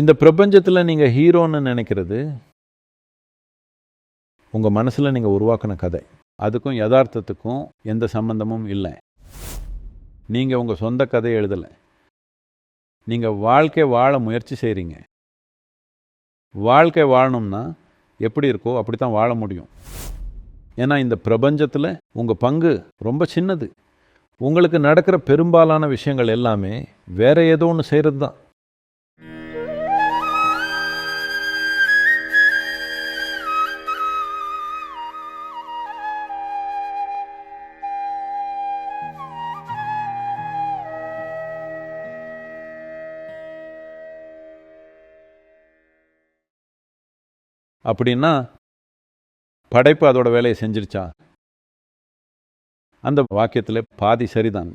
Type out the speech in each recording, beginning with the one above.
இந்த பிரபஞ்சத்தில் நீங்கள் ஹீரோன்னு நினைக்கிறது உங்கள் மனசில் நீங்கள் உருவாக்கின கதை. அதுக்கும் யதார்த்தத்துக்கும் எந்த சம்பந்தமும் இல்லை. நீங்கள் உங்கள் சொந்த கதையை எழுதலை. நீங்கள் வாழ்க்கை வாழ முயற்சி செய்கிறீங்க வாழ்க்கை வாழணும்னா எப்படி இருக்கோ அப்படி தான் வாழ முடியும். ஏன்னா இந்த பிரபஞ்சத்தில் உங்கள் பங்கு ரொம்ப சின்னது. உங்களுக்கு நடக்கிற பெரும்பாலான விஷயங்கள் எல்லாமே வேற ஏதோ ஒன்று செய்கிறது தான் அப்படின்னா படைப்பு அதோட வேலையை செஞ்சிருச்சா? அந்த வாக்கியத்தில் பாதி சரிதான்.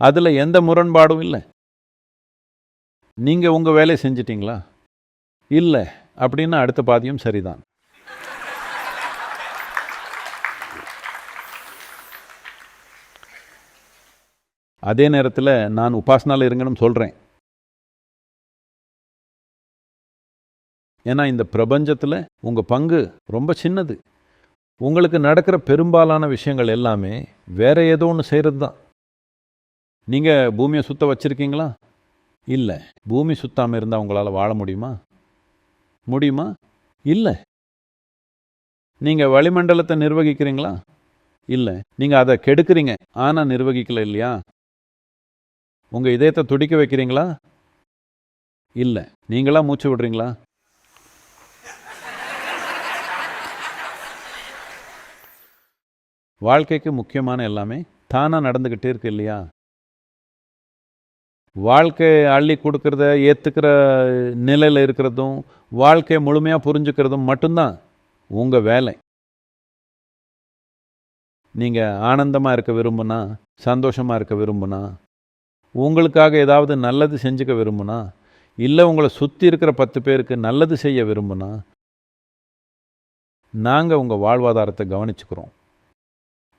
அதில் எந்த முரண்பாடும் இல்லை. நீங்கள் உங்கள் வேலையை செஞ்சிட்டிங்களா? இல்லை அப்படின்னா அடுத்த பாதியும் சரிதான். அதே நேரத்தில் நான் உபாசனால இருங்கன்னு சொல்கிறேன் ஏன்னா இந்த பிரபஞ்சத்தில் உங்கள் பங்கு ரொம்ப சின்னது. உங்களுக்கு நடக்கிற பெரும்பாலான விஷயங்கள் எல்லாமே வேறு ஏதோ ஒன்று செய்கிறது தான் நீங்கள் பூமியை சுத்த வச்சுருக்கீங்களா? இல்லை. பூமி சுத்தாமல் இருந்தால் உங்களால் வாழ முடியுமா? முடியுமா? இல்லை. நீங்கள் வளிமண்டலத்தை நிர்வகிக்கிறீங்களா? இல்லை. நீங்கள் அதை கெடுக்கிறீங்க. ஆனால் நிர்வகிக்கல இல்லையா? உங்கள் இதயத்தை துடிக்க வைக்கிறீங்களா? இல்லை. நீங்களா மூச்சு விடுறீங்களா? வாழ்க்கைக்கு முக்கியமான எல்லாமே தானாக நடந்துக்கிட்டே இருக்கு இல்லையா? வாழ்க்கை அள்ளி கொடுக்கறத ஏற்றுக்கிற நிலையில் இருக்கிறதும் வாழ்க்கையை முழுமையாக புரிஞ்சுக்கிறதும் மட்டும்தான் உங்கள் வேலை. நீங்கள் ஆனந்தமாக இருக்க விரும்புனா சந்தோஷமாக இருக்க விரும்புனா உங்களுக்காக ஏதாவது நல்லது செஞ்சுக்க விரும்புனா இல்லை உங்களை சுற்றி இருக்கிற பத்து பேருக்கு நல்லது செய்ய விரும்புனா நாங்கள் உங்கள் வாழ்வாதாரத்தை கவனிச்சுக்கிறோம்.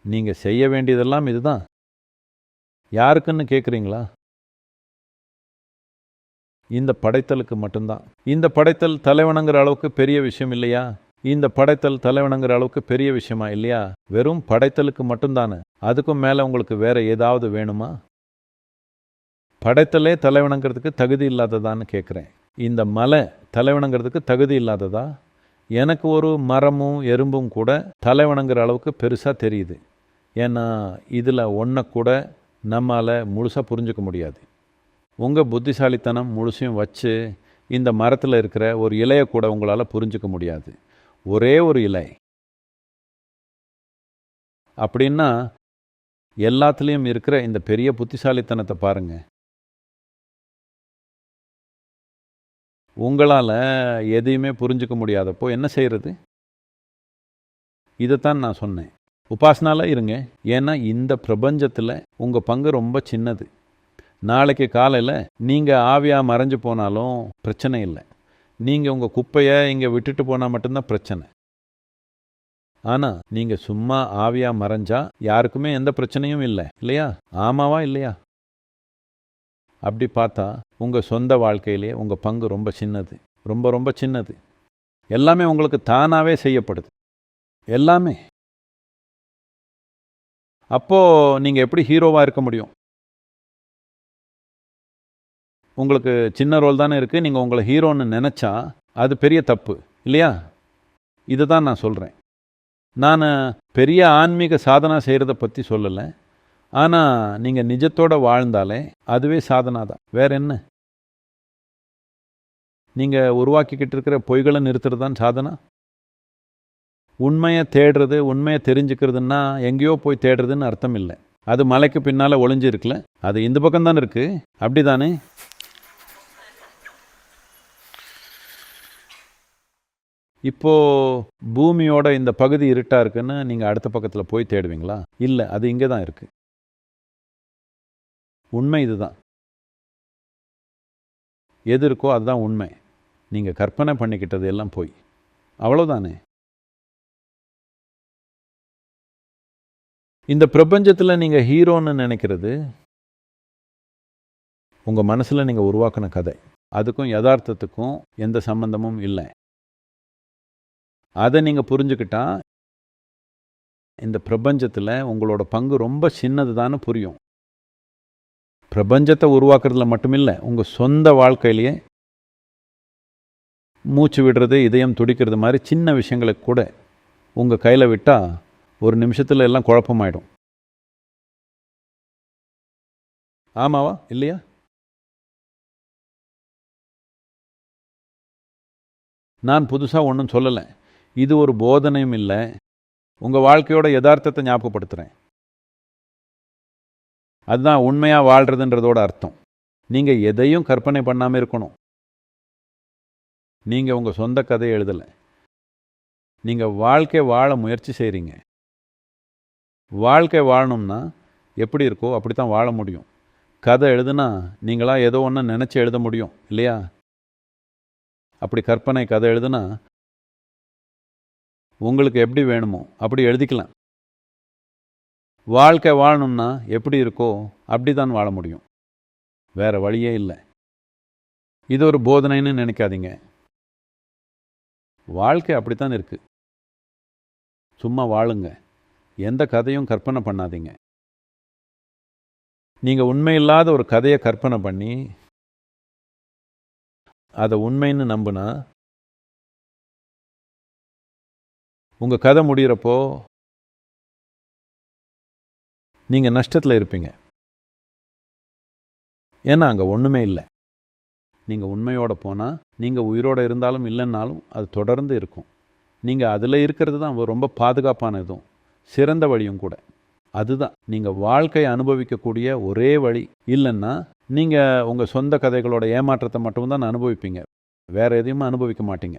நீங்கள் செய்ய வேண்டியதெல்லாம் இதுதான். யாருக்குன்னு கேட்குறீங்களா இந்த படைத்தலுக்கு மட்டும்தான். இந்த படைத்தல் தலைவனங்கிற அளவுக்கு பெரிய விஷயம் இல்லையா? இந்த படைத்தல் தலைவனங்கிற அளவுக்கு பெரிய விஷயமா இல்லையா? வெறும் படைத்தலுக்கு மட்டும்தானே? அதுக்கும் மேலே உங்களுக்கு வேற ஏதாவது வேணுமா? படைத்தலே தலைவணங்கிறதுக்கு தகுதி இல்லாததான்னு கேட்குறேன் இந்த மலை தலைவணங்கிறதுக்கு தகுதி இல்லாததா? எனக்கு ஒரு மரமும் எறும்பும் கூட தலைவனங்கிற அளவுக்கு பெருசாக தெரியுது. ஏன்னா இதில் ஒன்றை கூட நம்மால் முழுசாக புரிஞ்சுக்க முடியாது. உங்கள் புத்திசாலித்தனம் முழுசையும் வச்சு இந்த மரத்தில் இருக்கிற ஒரு இலையை கூட உங்களால் புரிஞ்சுக்க முடியாது. ஒரே ஒரு இலை. அப்படின்னா எல்லாத்துலேயும் இருக்கிற இந்த பெரிய புத்திசாலித்தனத்தை பாருங்கள் உங்களால் எதையுமே புரிஞ்சுக்க முடியாதப்போ என்ன செய்கிறது இதைத்தான் நான் சொன்னேன். உபாசனால இருங்க. ஏன்னா இந்த பிரபஞ்சத்தில் உங்கள் பங்கு ரொம்ப சின்னது. நாளைக்கு காலையில் நீங்கள் ஆவியாக மறைஞ்சு போனாலும் பிரச்சனை இல்லை. நீங்கள் உங்கள் குப்பையை இங்கே விட்டுட்டு போனால் மட்டும்தான் பிரச்சனை. ஆனால் நீங்கள் சும்மா ஆவியாக மறைஞ்சா யாருக்குமே எந்த பிரச்சனையும் இல்லை. இல்லையா? ஆமாவா இல்லையா? அப்படி பார்த்தா உங்கள் சொந்த வாழ்க்கையிலே உங்கள் பங்கு ரொம்ப சின்னது. ரொம்ப ரொம்ப சின்னது. எல்லாமே உங்களுக்கு தானாகவே செய்யப்படுது. எல்லாமே. அப்போது நீங்கள் எப்படி ஹீரோவாக இருக்க முடியும்? உங்களுக்கு சின்ன ரோல் தானே இருக்குது நீங்கள் உங்களை ஹீரோன்னு நினச்சா அது பெரிய தப்பு இல்லையா? இதை தான் நான் சொல்கிறேன் நான் பெரிய ஆன்மீக சாதனா செய்கிறத பற்றி சொல்லலை. ஆனால் நீங்கள் நிஜத்தோடு வாழ்ந்தாலே அதுவே சாதனா தான். வேற என்ன? நீங்கள் உருவாக்கிக்கிட்டு இருக்கிற பொய்களை நிறுத்துறது தான் சாதனா? உண்மையை தேடுறது உண்மையை தெரிஞ்சுக்கிறதுன்னா எங்கேயோ போய் தேடுறதுன்னு அர்த்தம் இல்லை. அது மலைக்கு பின்னால் ஒளிஞ்சிருக்குல அது இந்த பக்கம் தானே இருக்குது அப்படி தானே இப்போ பூமியோட இந்த பகுதி இருட்டா இருக்குன்னு நீங்கள் அடுத்த பக்கத்தில் போய் தேடுவீங்களா? இல்லை அது இங்கே தான் இருக்குது உண்மை இதுதான். எது இருக்கோ அதுதான் உண்மை. நீங்கள் கற்பனை பண்ணிக்கிட்டது எல்லாம் போய். அவ்வளோதானே இந்த பிரபஞ்சத்தில் நீங்கள் ஹீரோன்னு நினைக்கிறது உங்கள் மனசில் நீங்கள் உருவாக்கின கதை. அதுக்கும் யதார்த்தத்துக்கும் எந்த சம்பந்தமும் இல்லை. அதை நீங்கள் புரிஞ்சுக்கிட்டா இந்த பிரபஞ்சத்தில் உங்களோட பங்கு ரொம்ப சின்னது தானே புரியும். பிரபஞ்சத்தை உருவாக்குறதுல மட்டுமில்லை உங்கள் சொந்த வாழ்க்கையிலேயே மூச்சு விடுறது இதயம் துடிக்கிறது மாதிரி சின்ன விஷயங்களுக்கு கூட உங்கள் கையில் விட்டால் ஒரு நிமிஷத்தில் எல்லாம் குழப்பமாயிடும். ஆமாவா? இல்லையா? நான் புதுசாக ஒன்றும் சொல்லலை. இது ஒரு போதனையும் இல்லை. உங்கள் வாழ்க்கையோட யதார்த்தத்தை ஞாபகப்படுத்துகிறேன் அதுதான் உண்மையாக வாழ்கிறதுன்றதோட அர்த்தம். நீங்கள் எதையும் கற்பனை பண்ணாமல் இருக்கணும். நீங்கள் உங்கள் சொந்த கதையை எழுதலை. நீங்கள் வாழ்க்கை வாழ முயற்சி செய்கிறீங்க வாழ்க்கை வாழணும்னா எப்படி இருக்கோ அப்படி தான் வாழ முடியும். கதை எழுதுனா நீங்களாக ஏதோ ஒன்று நினச்சி எழுத முடியும் இல்லையா? அப்படி கற்பனை கதை எழுதுனா உங்களுக்கு எப்படி வேணுமோ அப்படி எழுதிக்கலாம். வாழ்க்கை வாழணும்னா எப்படி இருக்கோ அப்படி தான் வாழ முடியும். வேறு வழியே இல்லை. இது ஒரு போதனைன்னு நினைக்காதீங்க. வாழ்க்கை அப்படித்தான் இருக்கு. சும்மா வாழுங்க. எந்த கதையும் கற்பனை பண்ணாதீங்க. நீங்கள் உண்மையில்லாத ஒரு கதையை கற்பனை பண்ணி அதை உண்மைன்னு நம்புனா உங்கள் கதை முடிகிறப்போ நீங்கள் நஷ்டத்தில் இருப்பீங்க. ஏன்னா அங்கே ஒன்றுமே இல்லை. நீங்கள் உண்மையோடு போனால் நீங்கள் உயிரோடு இருந்தாலும் இல்லைன்னாலும் அது தொடர்ந்து இருக்கும். நீங்கள் அதில் இருக்கிறது தான் ரொம்ப பாதுகாப்பான இதுவும். சிறந்த வழியும் கூட. அதுதான். நீங்கள் வாழ்க்கையை அனுபவிக்கக்கூடிய ஒரே வழி. இல்லைன்னா நீங்கள் உங்கள் சொந்த கதைகளோட ஏமாற்றத்தை மட்டும்தான் அனுபவிப்பீங்க. வேறு எதையும் அனுபவிக்க மாட்டீங்க.